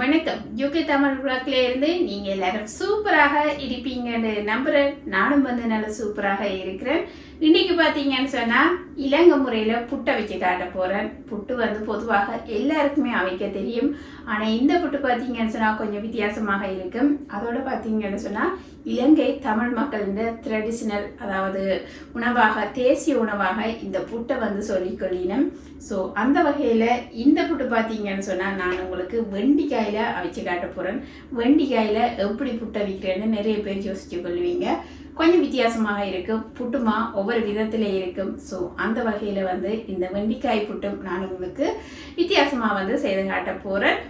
வணக்கம். யூகே தமிழ் விளக்கில் இருந்து நீங்கள் எல்லாரும் சூப்பராக இருப்பீங்கன்னு நம்புகிறேன் நானும் வந்து நல்ல சூப்பராக இருக்கிறேன். இன்னைக்கு பார்த்தீங்கன்னு சொன்னால் இலங்கை முறையில் புட்டை வச்சு காட்ட போகிறேன் புட்டு வந்து பொதுவாக எல்லாருக்குமே அமைக்க தெரியும். ஆனால் இந்த புட்டு பார்த்தீங்கன்னு சொன்னால் கொஞ்சம் வித்தியாசமாக இருக்கும். அதோட பார்த்தீங்கன்னு சொன்னால் இலங்கை தமிழ் மக்களின் ட்ரெடிஷ்னல் அதாவது உணவாக தேசிய உணவாக இந்த புட்டை வந்து சொல்லிக்கொள்ளினோம் ஸோ அந்த வகையில் இந்த புட்டு பார்த்தீங்கன்னு சொன்னால் நான் உங்களுக்கு வெண்டிக்காயில் அவிச்சு காட்ட போகிறேன் வெண்டிக்காயில் எப்படி புட்டை வைக்கிறேன்னு நிறைய பேர் யோசிச்சு கொள்வீங்க. கொஞ்சம் வித்தியாசமாக இருக்கும். புட்டுமா ஒவ்வொரு விதத்தில் இருக்கும். ஸோ அந்த வகையில் வந்து இந்த வெண்டிக்காய் புட்டும் நான் உங்களுக்கு வித்தியாசமாக வந்து செய்து காட்ட போகிறேன்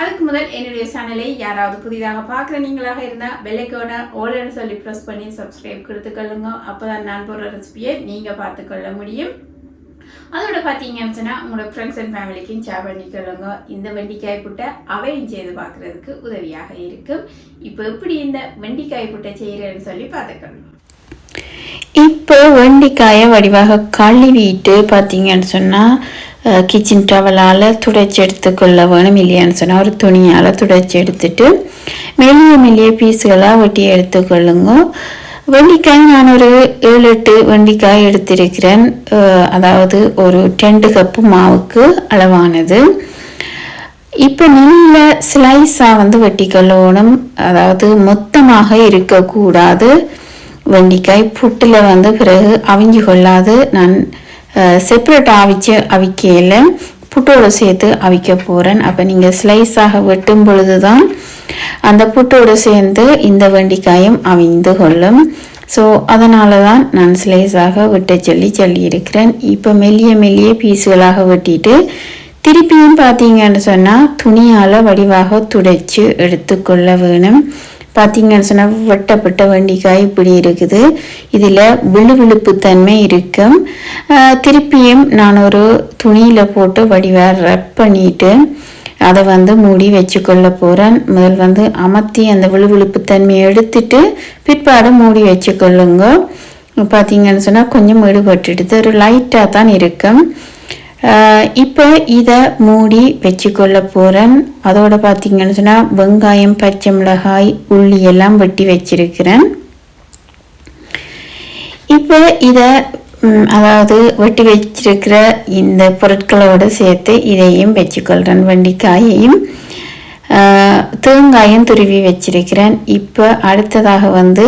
அதுக்கு முதல் என்னுடைய சேனலை யாராவது புதிதாக பார்க்குற நீங்களாக இருந்தால் பெல்லைக்கோட ஓலன்னு சொல்லி ப்ரெஸ் பண்ணி சப்ஸ்கிரைப் கொடுத்துக்கொள்ளுங்க அப்போ தான் நான் போடுற ரெசிபியை நீங்கள் பார்த்துக்கொள்ள முடியும். அதோட பார்த்தீங்க அப்படின்னா உங்களோட ஃப்ரெண்ட்ஸ் அண்ட் ஃபேமிலிக்கும் ஷேர் பண்ணிக்கொள்ளுங்க இந்த வெண்டிக்காய் புட்டை அவையும் செய்து பார்க்குறதுக்கு உதவியாக இருக்கும். இப்போ எப்படி இந்த வெண்டிக்காய் புட்டை செய்கிறேன்னு சொல்லி பார்த்துக்கணும் இப்போ வெண்டிக்காயை வடிவாக கழுவிட்டு பார்த்தீங்கன்னு சொன்னால் கிச்சன் டவலால் துடைச்சி எடுத்துக்கொள்ள வேணும் இல்லையான்னு சொன்னால் ஒரு துணியால் துடைச்சி எடுத்துட்டு மெல்லிய மெல்லிய பீஸுகளாக வெட்டி எடுத்துக்கொள்ளுங்க. வெண்டிக்காய் நான் ஒரு ஏழு எட்டு வெண்டிக்காய் எடுத்திருக்கிறேன். அதாவது ஒரு ரெண்டு கப்பு மாவுக்கு அளவானது. இப்போ நல்ல ஸ்லைஸாக வந்து வெட்டிக்கொள்ளணும். அதாவது மொத்தமாக இருக்கக்கூடாது. வெண்டிக்காய் புட்டில் வந்து பிறகு அவிஞ்சு கொள்ளாது. நான் செப்பரேட்டாக அவிச்சு அவிக்கையில் புட்டோடு சேர்த்து அவிக்க போகிறேன் அப்போ நீங்கள் ஸ்லைஸாக வெட்டும் பொழுது தான் அந்த புட்டோடு சேர்ந்து இந்த வெண்டிக்காயும் அவிந்து கொள்ளும். ஸோ அதனால தான் நான் ஸ்லைஸாக வெட்ட சொல்லி சொல்லியிருக்கிறேன். இப்போ மெல்லிய மெல்லிய பீஸுகளாக வெட்டிட்டு திருப்பியும் பார்த்தீங்கன்னு சொன்னால் துணியால் வடிவாக துடைச்சு எடுத்துக்கொள்ள வேணும். பார்த்தீங்கன்னு சொன்னால் வட்டப்பட்ட வண்டிக்காய் இப்படி இருக்குது. இதில் விழுவிழுப்பு தன்மை இருக்கும். திருப்பியும் நான் ஒரு துணியில் போட்டு வடிவாக ரப் பண்ணிட்டு அதை வந்து மூடி வச்சுக்கொள்ள போகிறேன் முதல் வந்து அமர்த்தி அந்த விழுவிழுப்பு தன்மையை எடுத்துட்டு பிற்பாடு மூடி வச்சுக்கொள்ளுங்க. பார்த்தீங்கன்னு சொன்னால் கொஞ்சம் ஈடுபட்டுடுது. ஒரு லைட்டாக தான் இருக்கும். இப்போ இதை மூடி வச்சுக்கொள்ள போகிறேன் அதோட பார்த்தீங்கன்னு சொன்னால் வெங்காயம் பச்சை மிளகாய் உள்ளி எல்லாம் வெட்டி வச்சிருக்கிறேன். இப்போ இதை அதாவது வெட்டி வச்சிருக்கிற இந்த பொருட்களோடு சேர்த்து இதையும் வச்சுக்கொள்கிறேன் வெண்டிக்காயையும் தேங்காயும் துருவி வச்சிருக்கிறேன். இப்போ அடுத்ததாக வந்து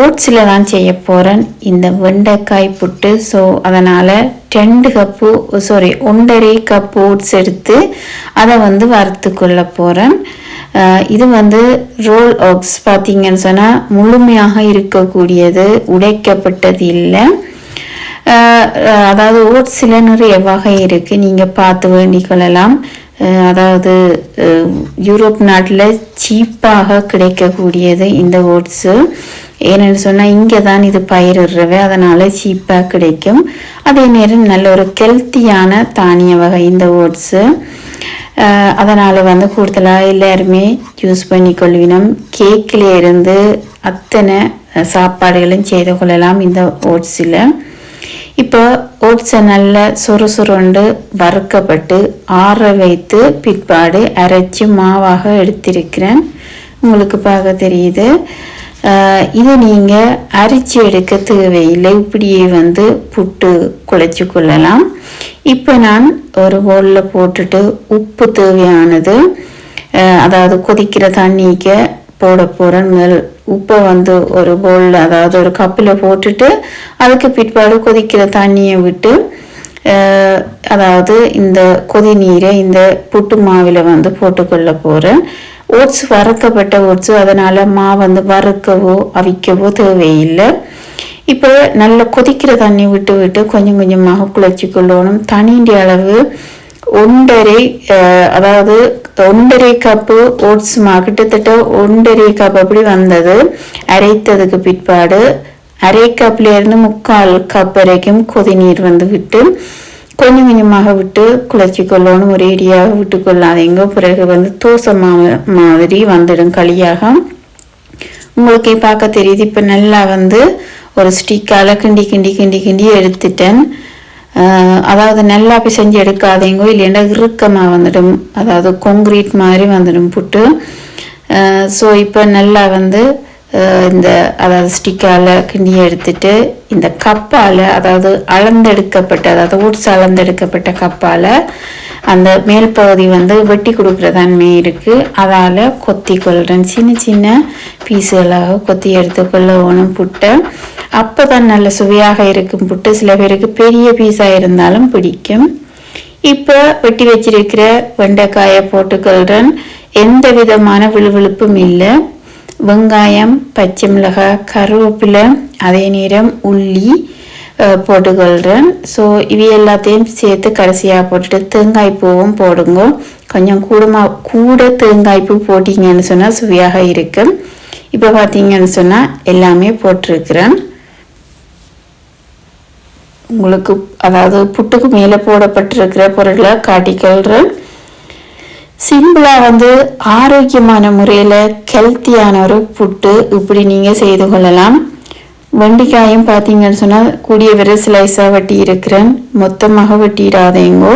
ஓட்ஸில் தான் செய்ய போகிறேன் இந்த வெண்டைக்காய் புட்டு. ஸோ அதனால் ரெண்டு கப்பு சாரி ஒன்றரை கப் ஓட்ஸ் எடுத்து அதை வந்து வறுத்து கொள்ள போகிறேன் இது வந்து ரோல் ஓட்ஸ் பார்த்தீங்கன்னு சொன்னால் முழுமையாக இருக்கக்கூடியது உடைக்கப்பட்டது இல்லை. அதாவது ஓட்ஸில் நிறைய வகை இருக்குது நீங்கள் பார்த்து வேண்டிக் கொள்ளலாம் அதாவது யூரோப் நாட்டில் சீப்பாக கிடைக்கக்கூடியது இந்த ஓட்ஸு. ஏன்னு சொன்னால் இங்கே தான் இது பயிரிடுறவை அதனால் சீப்பாக கிடைக்கும். அதே நேரம் நல்ல ஒரு கெல்த்தியான தானிய வகை இந்த ஓட்ஸு. அதனால் வந்து கூடுதலாக எல்லாருமே யூஸ் பண்ணி கொள்வினோம் கேக்கில் இருந்து அத்தனை சாப்பாடுகளும் செய்து கொள்ளலாம் இந்த ஓட்ஸில். இப்போ ஓட்ஸை நல்லா சுறுசுறுண்டு வறுக்கப்பட்டு ஆற வைத்து பிற்பாடு அரைச்சி மாவாக எடுத்திருக்கிறேன். உங்களுக்கு பார்க்க தெரியுது. இதை நீங்கள் அரிச்சு எடுக்க தேவையில்லை. இப்படியே வந்து புட்டு குழைச்சி கொள்ளலாம். இப்போ நான் ஒரு பவுலில் போட்டுட்டு உப்பு தேவையானது அதாவது கொதிக்கிற தண்ணிக்கு போட போகிறேன் முதல் உப்பை வந்து ஒரு பவுலில் அதாவது ஒரு கப்பில் போட்டுட்டு அதுக்கு பிற்பாடு கொதிக்கிற தண்ணியை விட்டு அதாவது இந்த கொதி நீரை இந்த புட்டு மாவில் வந்து போட்டுக்கொள்ள போகிறேன் ஓட்ஸ் வறுக்கப்பட்ட ஓட்ஸு அதனால் மா வந்து வறுக்கவோ அவிக்கவோ தேவையில்லை. இப்போ நல்லா கொதிக்கிற தண்ணி விட்டு விட்டு கொஞ்சம் கொஞ்சமாக குழச்சி கொள்ளணும் தண்ணின்ற அளவு ஒன்றரை அதாவது ஒன்றரை கப்பு ஓட்ஸ் மா கிட்டத்தட்ட ஒன்றரை கப் அப்படி வந்தது. அரைத்ததுக்கு பிற்பாடு அரை கப்லேருந்து முக்கால் கப் வரைக்கும் கொதிநீர் வந்து விட்டு கொஞ்சம் கொஞ்சமாக விட்டு குளிர்ச்சி கொள்ளணும் ஒரேடியாக விட்டு கொள்ளாதீங்க. பிறகு வந்து தோசை மாவு மாதிரி வந்துடும் களியாக உங்களுக்கே பார்க்க தெரியுது இப்போ நல்லா வந்து ஒரு ஸ்டிக்கால் கிண்டி கிண்டி கிண்டி கிண்டி எடுத்துட்டேன். அதாவது நல்லா பிசைஞ்சு எடுக்காதீங்கோ இல்லைன்னா இறுக்கமாக வந்துடும். அதாவது கொங்க்ரீட் மாதிரி வந்துடும் புட்டு. ஸோ இப்போ நல்லா வந்து இந்த அதாவது ஸ்டிக்கால் கிண்டி எடுத்துட்டு இந்த கப்பால் அதாவது அளந்தெடுக்கப்பட்ட அதாவது ஊட்ஸ் அளந்தெடுக்கப்பட்ட கப்பால் அந்த மேல் பகுதி வந்து வெட்டி கொடுக்குற தன்மை இருக்குது அதால் கொத்தி கொள்கிறேன் சின்ன சின்ன பீஸுகளாக கொத்தி எடுத்துக்கொள்ள ஒன்றும் புட்டை. அப்போ தான் நல்ல சுவையாக இருக்கும் புட்டு. சில பேருக்கு பெரிய பீஸாக இருந்தாலும் பிடிக்கும். இப்போ வெட்டி வச்சிருக்கிற வெண்டைக்காயை போட்டுக்கொள்கிறேன் எந்த விதமான விழுவிழுப்பும் இல்லை. வெங்காயம் பச்சை மிளகாய் கருவேப்பிலை அதே நேரம் உள்ளி போட்டுக்கொள்கிறேன் ஸோ இவை எல்லாத்தையும் சேர்த்து கடைசியாக போட்டுட்டு தேங்காய் பூவும் போடுங்க. கொஞ்சம் கூடமாக கூட தேங்காய் பூ போட்டிங்கன்னு சொன்னால் சுவையாக இருக்கும் இப்போ பார்த்தீங்கன்னு சொன்னால் எல்லாமே போட்டிருக்கிறேன். உங்களுக்கு அதாவது புட்டுக்கு மேலே போடப்பட்டிருக்கிற பொருளை காட்டிக்கொள்கிறேன் சிம்பிளாக வந்து ஆரோக்கியமான முறையில் ஹெல்த்தியான ஒரு புட்டு இப்படி நீங்கள் செய்து கொள்ளலாம். வெண்டிக்காயும் பார்த்தீங்கன்னு சொன்னால் கூடிய விரை ஸ்லைஸாக வெட்டி இருக்கிறேன். மொத்தமாக வெட்டிடாதேங்கோ.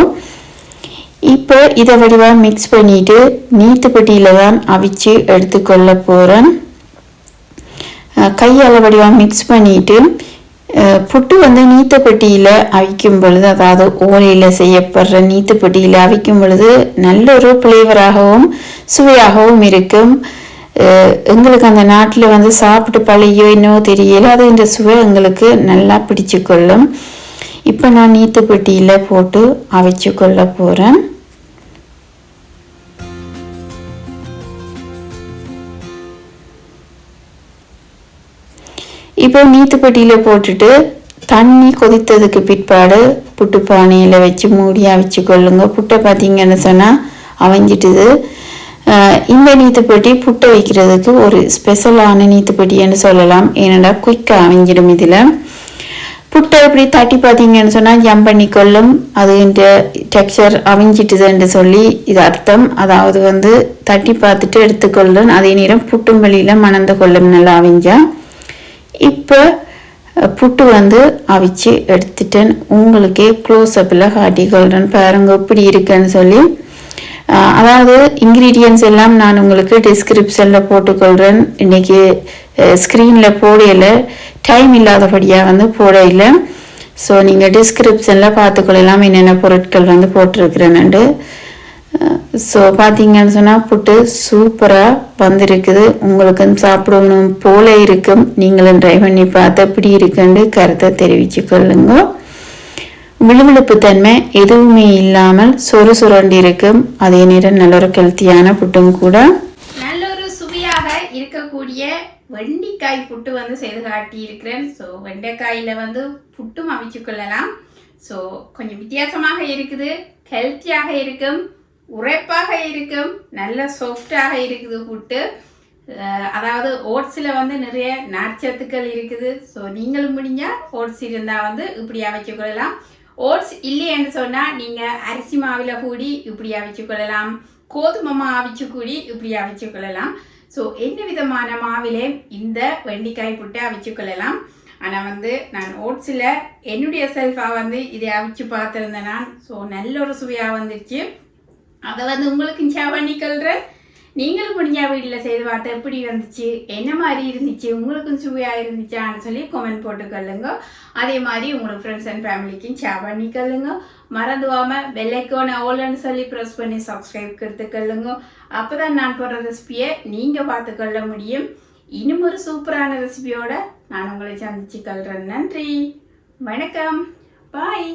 இப்போ இதை வடிவாக மிக்ஸ் பண்ணிட்டு நீத்துப்பட்டியில் தான் அவிச்சு எடுத்துக்கொள்ள போகிறேன் கையால் வடிவாக மிக்ஸ் பண்ணிவிட்டு புட்டு வந்து நீத்தப்பட்டியில் அவிக்கும் பொழுது அதாவது ஓலையில் செய்யப்படுற நீத்துப்பட்டியில் அவிக்கும் பொழுது நல்ல ஒரு ஃப்ளேவராகவும் சுவையாகவும் இருக்கும் எங்களுக்கு அந்த நாட்டில் வந்து சாப்பிட்டு பழையோ என்னவோ தெரியல அது இந்த சுவை எங்களுக்கு நல்லா பிடிச்சு கொள்ளும் இப்போ நான் நீத்துப்பட்டியில் போட்டு அவிச்சு கொள்ள போகிறேன் இப்போ நீத்துப்பட்டியில் போட்டுட்டு தண்ணி கொதித்ததுக்கு பிற்பாடு புட்டு பானையில் வச்சு மூடியாக வச்சு கொள்ளுங்க. புட்டை பார்த்தீங்கன்னு சொன்னால் அவைஞ்சிட்டுது. இந்த நீத்துப்பட்டி புட்டை வைக்கிறதுக்கு ஒரு ஸ்பெஷலான நீத்துப்பட்டின்னு சொல்லலாம். ஏன்னா குயிக்காக அவிஞ்சிடும் இதில். புட்டை இப்படி தட்டி பார்த்தீங்கன்னு சொன்னால் ஜம் பண்ணி கொள்ளும். அது இந்த டெக்ஸ்சர் அவிஞ்சிட்டுதுன்னு சொல்லி இது அர்த்தம். அதாவது வந்து தட்டி பார்த்துட்டு எடுத்துக்கொள்ளும். அதே நேரம் புட்டும் வெளியில் மணந்து கொள்ளும் நல்லா அவிஞ்சா. இப்போ புட்டு வந்து அவிச்சு எடுத்துட்டேன். உங்களுக்கே க்ளோஸ்அப்பில் காட்டிக்கொள்கிறேன் பாருங்க இப்படி இருக்குன்னு சொல்லி. அதாவது இன்க்ரீடியன்ஸ் எல்லாம் நான் உங்களுக்கு டிஸ்கிரிப்ஷனில் போட்டுக்கொள்கிறேன் இன்னைக்கு ஸ்க்ரீனில் போடையில் டைம் இல்லாதபடியாக வந்து போடையில் ஸோ நீங்கள் டிஸ்கிரிப்ஷனில் பார்த்துக்கொள்ளலாம் என்னென்ன பொருட்கள் வந்து போட்டிருக்கிறேன்னு ஸோ பார்த்தீங்கன்னு சொன்னால் புட்டு சூப்பராக வந்திருக்குது. உங்களுக்கும் சாப்பிடணும் போல இருக்கும். நீங்களும் ட்ரை பண்ணி பார்த்து எப்படி இருக்குன்னு கருத்தை தெரிவிச்சு கொள்ளுங்க விழுவிழுப்பு தன்மை எதுவுமே இல்லாமல் சொறு சுரண்டி இருக்கும். அதே நேரம் நல்ல ஒரு ஹெல்த்தியான புட்டும் கூட. நல்ல ஒரு சுவையாக இருக்கக்கூடிய வெண்டைக்காய் புட்டு வந்து செய்து காட்டி இருக்கிறேன் ஸோ வெண்டைக்காயில் வந்து புட்டும் அமைச்சு கொள்ளலாம். ஸோ கொஞ்சம் வித்தியாசமாக இருக்குது ஹெல்த்தியாக இருக்கும். உரைப்பாக இருக்கும் நல்ல சாஃப்டாக இருக்குது புட்டு அதாவது ஓட்ஸில் வந்து நிறைய நார்ச்சத்துக்கள் இருக்குது. ஸோ நீங்களும் முடிஞ்சால் ஓட்ஸ் இருந்தால் வந்து இப்படி அமைச்சு கொள்ளலாம் ஓட்ஸ் இல்லைன்னு சொன்னால் நீங்கள் அரிசி மாவில் கூடி இப்படி அமைச்சு கொள்ளலாம் கோதுமை மாவிச்சு கூடி இப்படி அவிச்சு கொள்ளலாம் ஸோ எந்த விதமான மாவிலே இந்த வெண்டிக்காய் புட்டை அவிச்சு கொள்ளலாம் ஆனால் வந்து நான் ஓட்ஸில் என்னுடைய செல்ஃபாக வந்து இதை அவிச்சு பார்த்துருந்தேன் நான். ஸோ நல்ல ஒரு சுவையாக வந்துருச்சு. அதை வந்து உங்களுக்கு ஞாபகம் பண்ணிக்கொள்கிறேன் நீங்களும் முடிஞ்ச வீட்டில் செய்து பார்த்து எப்படி வந்துச்சு என்ன மாதிரி இருந்துச்சு உங்களுக்கும் சுவையாக இருந்துச்சான்னு சொல்லி கொமெண்ட் போட்டுக்கொள்ளுங்க அதே மாதிரி உங்களுக்கு ஃப்ரெண்ட்ஸ் அண்ட் ஃபேமிலிக்கும் ஷேர் பண்ணிக்கொள்ளுங்க மறந்துவாமல் பெல்லைக்கோன ஓலன்னு சொல்லி ப்ரெஸ் பண்ணி சப்ஸ்கிரைப் கொடுத்துக்கொள்ளுங்க அப்போ தான் நான் போடுற ரெசிபியை நீங்கள் பார்த்துக்கொள்ள முடியும். இன்னும் ஒரு சூப்பரான ரெசிபியோட நான் உங்களை சந்திச்சு கொள்கிறேன் நன்றி. வணக்கம். பாய்